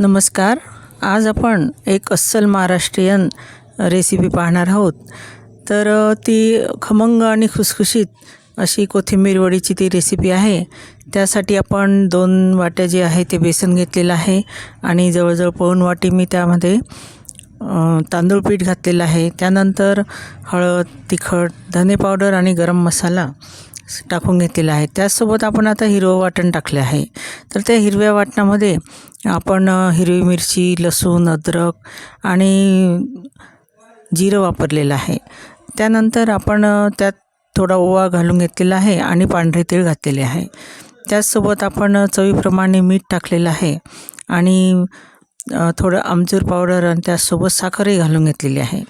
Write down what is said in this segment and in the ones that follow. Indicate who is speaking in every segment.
Speaker 1: नमस्कार. आज आपण एक अस्सल महाराष्ट्रीयन रेसिपी पाहणार आहोत. तर ती खमंग आणि खुसखुशीत अशी कोथिंबीर वडीची ती रेसिपी आहे. त्यासाठी आपण दोन वाट्या जे आहे ते बेसन घेतलेलं आहे आणि जवळजवळ पाऊण वाटी मी त्यामध्ये तांदूळ पीठ घातलेलं आहे. त्यानंतर हळद तिखट धने पावडर आणि गरम मसाला टाकून घेतलेलं आहे. त्याचसोबत आपण आता हिरवं वाटण टाकले आहे. तर त्या हिरव्या वाटणामध्ये आपण हिरवी मिरची लसूण अद्रक आणि जिरं वापरलेलं आहे. त्यानंतर आपण त्यात थोडा ओवा घालून घेतलेला आहे आणि पांढरे तीळ घातलेले आहे. त्याचसोबत आपण चवीप्रमाणे मीठ टाकलेलं आहे आणि थोडं आमचूर पावडर आणि त्याचसोबत साखरही घालून घेतलेली आहे.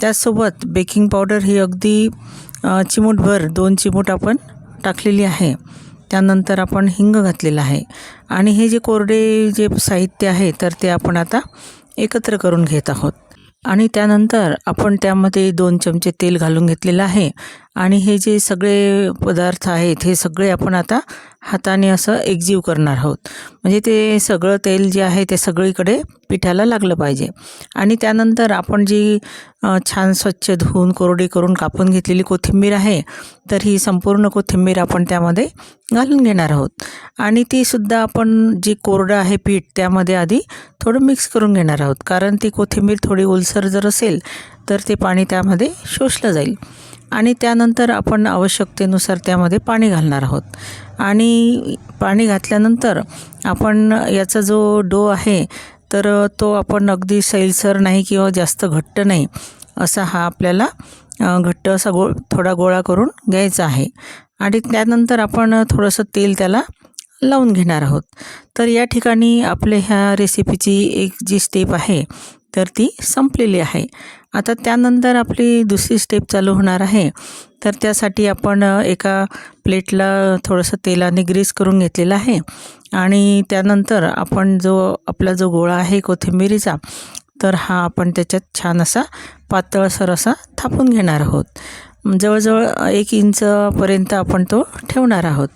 Speaker 1: त्याचसोबत बेकिंग पावडर ही अगदी चिमूटभर दोन चिमूट आपण टाकलेली आहे. त्यानंतर आपण हिंग घातलेलं आहे. आणि हे जे कोरडे जे साहित्य आहे तर ते आपण आता एकत्र करून घेत आहोत. आणि त्यानंतर आपण त्यामध्ये दोन चमचे तेल घालून घेतलेलं आहे. आणि हे जे सगळे पदार्थ आहेत हे सगळे आपण आता हाताने असं एकजीव करणार आहोत. म्हणजे ते सगळं तेल जे आहे ते सगळीकडे पिठाला लागलं पाहिजे. आणि त्यानंतर आपण जी छान स्वच्छ धुवून कोरडी करून कापून घेतलेली कोथिंबीर आहे तर ही संपूर्ण कोथिंबीर आपण त्यामध्ये घालून घेणार आहोत. आणि ती सुद्धा आपण जी कोरडं आहे पीठ त्यामध्ये आधी थोडं मिक्स करून घेणार आहोत. कारण ती कोथिंबीर थोडी ओलसर जर असेल तर ते पाणी त्यामध्ये शोषलं जाईल. आणि त्यानंतर आपण आवश्यकतेनुसार त्यामध्ये पाणी घालणार आहोत. आणि पाणी घातल्यानंतर आपण याचा जो डो आहे तर तो आपण अगदी सैलसर नाही किंवा जास्त घट्ट नाही असा हा आपल्याला घट्ट असा गो थोडा गोळा करून घ्यायचा आहे. आणि त्यानंतर आपण थोडंसं तेल त्याला लावून घेणार आहोत. तर या ठिकाणी आपल्या ह्या रेसिपीची एक जी स्टेप आहे तर ती संपलेली आहे. आता त्यानंतर आपली दुसरी स्टेप चालू होणार आहे. तर त्यासाठी आपण एका प्लेटला थोडंसं तेलाने ग्रीस करून घेतलेलं आहे. आणि त्यानंतर आपण जो आपला जो गोळा आहे कोथिंबिरीचा तर हा आपण त्याच्यात छान असा पातळसर असा थापून घेणार आहोत. जवळजवळ एक इंचपर्यंत आपण तो ठेवणार आहोत.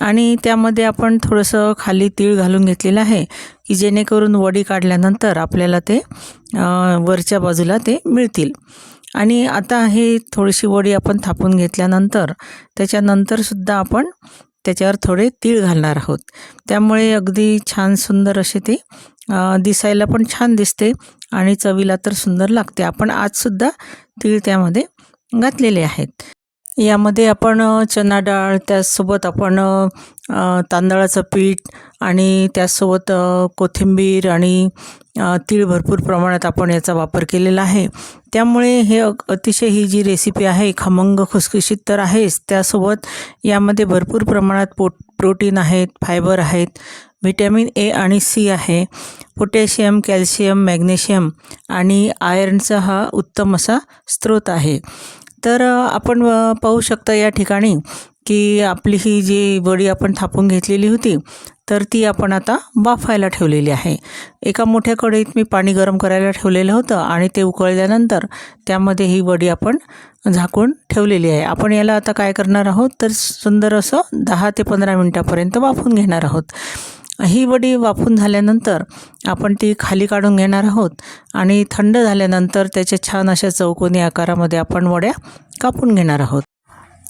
Speaker 1: आणि त्यामध्ये आपण थोडंसं खाली तीळ घालून घेतलेलं आहे की जेणेकरून वडी काढल्यानंतर आपल्याला ते वरच्या बाजूला ते मिळतील. आणि आता हे थोडीशी वडी आपण थापून घेतल्यानंतर त्याच्यानंतरसुद्धा आपण त्याच्यावर थोडे तीळ घालणार आहोत. त्यामुळे अगदी छान सुंदर असे ते दिसायला पण छान दिसते आणि चवीला तर सुंदर लागते. आपण आजसुद्धा तीळ त्यामध्ये घातलेले आहेत. यामध्ये आपण चना डाळ त्याचसोबत आपण तांदळाचं पीठ आणि त्याचसोबत कोथिंबीर आणि तीळ भरपूर प्रमाणात आपण याचा वापर केलेला आहे. त्यामुळे हे अतिशय ही जी रेसिपी आहे खमंग खुसखुशीत तर आहेच. त्यासोबत यामध्ये भरपूर प्रमाणात पोट प्रोटीन आहेत फायबर आहेत व्हिटॅमिन ए आणि सी आहे पोटॅशियम कॅल्शियम मॅग्नेशियम आणि आयर्नचा हा उत्तम असा स्रोत आहे. तर आपण पाहू शकता या ठिकाणी की आपली ही जी वडी आपण थापून घेतलेली होती तर ती आपण आता वाफायला ठेवलेली आहे. एका मोठ्या कढईत मी पाणी गरम करायला ठेवलेलं होतं आणि ते उकळल्यानंतर त्यामध्ये ही वडी आपण झाकून ठेवलेली आहे. आपण याला आता काय करणार आहोत? तर सुंदर असं दहा ते पंधरा मिनटापर्यंत वाफून घेणार आहोत. ही वडी वाफून झाल्यानंतर आपण ती खाली काढून घेणार आहोत आणि थंड झाल्यानंतर त्याच्या छान अशा चौकोनी आकारामध्ये आपण वड्या कापून घेणार आहोत.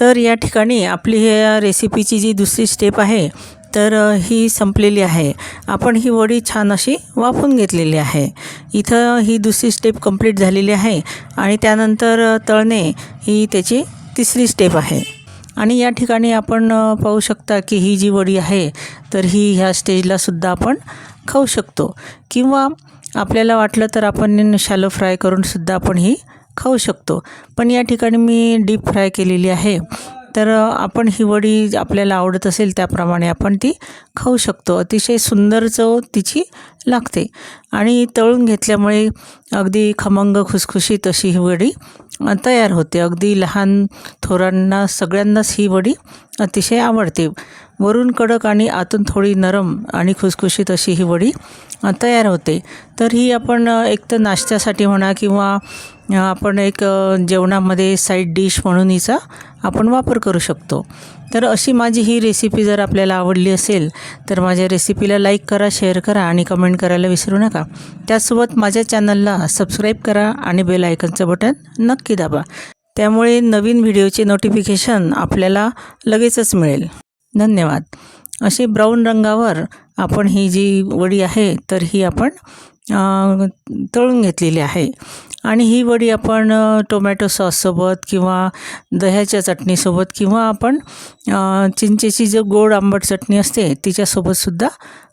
Speaker 1: तर या ठिकाणी आपली ह्या रेसिपीची जी दुसरी स्टेप आहे तर ही संपलेली आहे. आपण ही वडी छान अशी वाफून घेतलेली आहे. इथं ही दुसरी स्टेप कंप्लीट झालेली आहे आणि त्यानंतर तळणे ही त्याची तिसरी स्टेप आहे. आणि या ठिकाणी आपण पाहू शकता की ही जी वडी आहे तर ही ह्या स्टेजला सुद्धा आपण खाऊ शकतो. किंवा आपल्याला वाटलं तर आपण शॅलो फ्राय करून सुद्धा आपण ही खाऊ शकतो. पण या ठिकाणी मी डीप फ्राय केलेली आहे. तर आपण ही वडी आपल्याला आवडत असेल त्याप्रमाणे आपण ती खाऊ शकतो. अतिशय सुंदर चव तिची लागते. आणि तळून घेतल्यामुळे अगदी खमंग खुसखुशीत अशी ही वडी तयार होते. अगदी लहान थोरांना सगळ्यांनाच ही वडी अतिशय आवडते. वरून कडक आणि आतून थोडी नरम आणि खुसखुशीत अशी ही वडी तयार होते. तर ही आपण एक तर नाश्त्यासाठी म्हणा किंवा आपण एक जेवणामध्ये साईड डिश म्हणून हिचा आपण वापर करू शकतो. तर अशी माझी ही रेसिपी जर आपल्याला आवडली असेल तर माझ्या रेसिपीला लाईक करा शेअर करा आणि कमेंट करायला विसरू नका. त्याचसोबत माझ्या चॅनलला सबस्क्राईब करा आणि बेल आयकनचं बटन नक्की दाबा. त्यामुळे नवीन व्हिडिओचे नोटिफिकेशन आपल्याला लगेचच मिळेल. धन्यवाद. अशी ब्राऊन रंगावर आपण ही जी वडी आहे तर ही आपण तळून घेतलेली आहे. आणि ही वडी आपण टोमॅटो सॉससोबत किंवा दह्याच्या चटणीसोबत किंवा आपण चिंचेची जो गोड आंबट चटणी असते तिच्यासोबतसुद्धा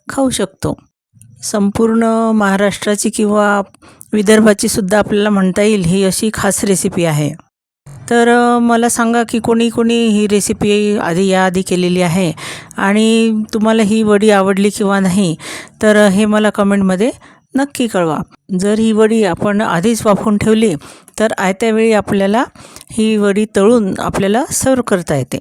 Speaker 1: खाऊ शकतो. संपूर्ण महाराष्ट्राची किंवा विदर्भाची सुद्धा आपल्याला म्हणता येईल ही अशी खास रेसिपी आहे. तर मला सांगा की कोणी कोणी ही रेसिपी आधी याआधी केलेली आहे आणि तुम्हाला ही वडी आवडली किंवा नाही तर हे मला कमेंटमध्ये नक्की कळवा. जर ही वडी आपण आधीच वाफवून ठेवली तर आयत्यावेळी आपल्याला ही वडी तळून आपल्याला सर्व करता येते.